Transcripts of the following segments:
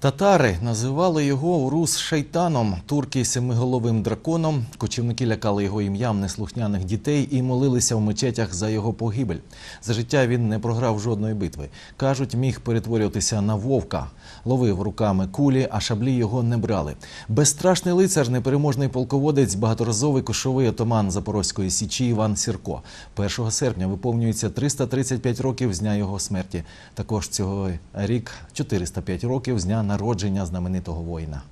Татари називали його Урус шайтаном, турки семиголовим драконом. Кочівники лякали його ім'ям неслухняних дітей і молилися в мечетях за його погибель. За життя він не програв жодної битви. кажуть, міг перетворюватися на вовка, ловив руками кулі, а шаблі його не брали. Безстрашний лицар, непереможний полководець, багаторазовий кошовий отаман Запорозької січі Іван Сірко. 1 серпня виповнюється 335 років з дня його смерті. Також цього рік 405 років з дня народження знаменитого воїна.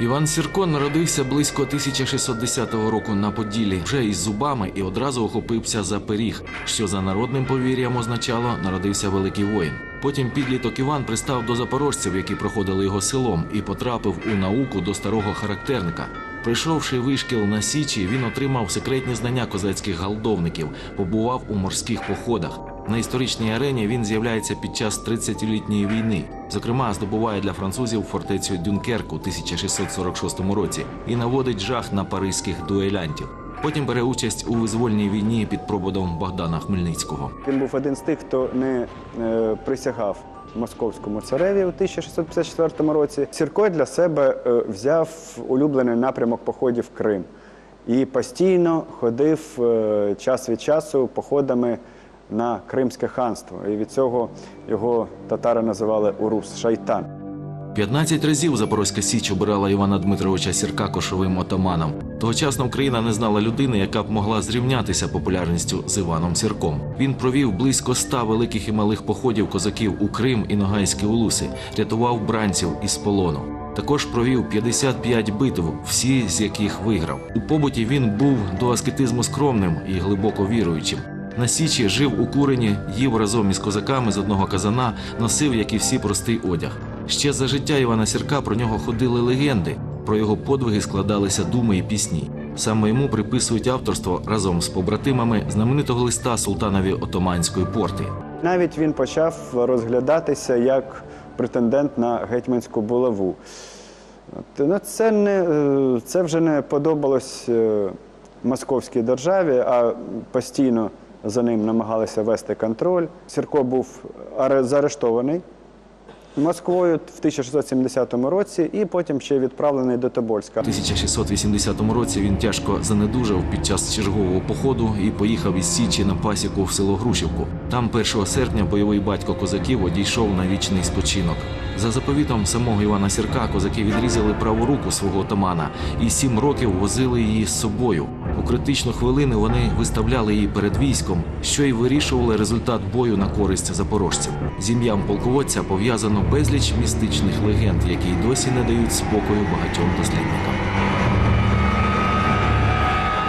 Іван Сірко народився близько 1610 року на Поділлі, вже із зубами і одразу охопився за пиріг, що за народним повір'ям означало народився великий воїн. Потім підліток Іван пристав до запорожців, які проходили його селом, і потрапив у науку до старого характерника. Прийшовши вишкіл на Січі, він отримав секретні знання козацьких галдовників, побував у морських походах. На історичній арені він з'являється під час 30-літньої війни. Зокрема, здобуває для французів фортецю Дюнкерку у 1646 році і наводить жах на паризьких дуелянтів. Потім бере участь у визвольній війні під проводом Богдана Хмельницького. Він був один з тих, хто не е, присягав московському цареві у 1654 році. Сірко для себе е, взяв улюблений напрямок походів в Крим і постійно ходив е, час від часу походами на Кримське ханство. І від цього його татари називали Урус Шайтан. 15 разів Запорозька Січ обирала Івана Дмитровича Сірка кошовим отаманом. Тогочасна Україна не знала людини, яка б могла зрівнятися популярністю з Іваном Сірком. Він провів близько ста великих і малих походів козаків у Крим і Ногайські улуси, рятував бранців із полону. Також провів 55 битв, всі з яких виграв. У побуті він був до аскетизму скромним і глибоко віруючим. На Січі жив у курені, їв разом із козаками з одного казана, носив, як і всі, простий одяг. Ще за життя Івана Сірка про нього ходили легенди. Про його подвиги складалися думи і пісні. Саме йому приписують авторство разом з побратимами знаменитого листа султанові Отоманської порти. Навіть він почав розглядатися як претендент на гетьманську булаву. Ну, це, не, е, це вже не подобалось е, московській державі, а постійно за ним намагалися вести контроль. Сірко був аре- заарештований Москвою в 1670 році і потім ще відправлений до Тобольська. У 1680 році він тяжко занедужав під час чергового походу і поїхав із Січі на пасіку в село Грушівку. Там 1 серпня бойовий батько козаків одійшов на вічний спочинок. За заповітом самого Івана Сірка козаки відрізали праву руку свого отамана і сім років возили її з собою. У критичну хвилину вони виставляли її перед військом, що й вирішували результат бою на користь запорожців. З ім'ям полководця пов'язано безліч містичних легенд, які й досі не дають спокою багатьом дослідникам.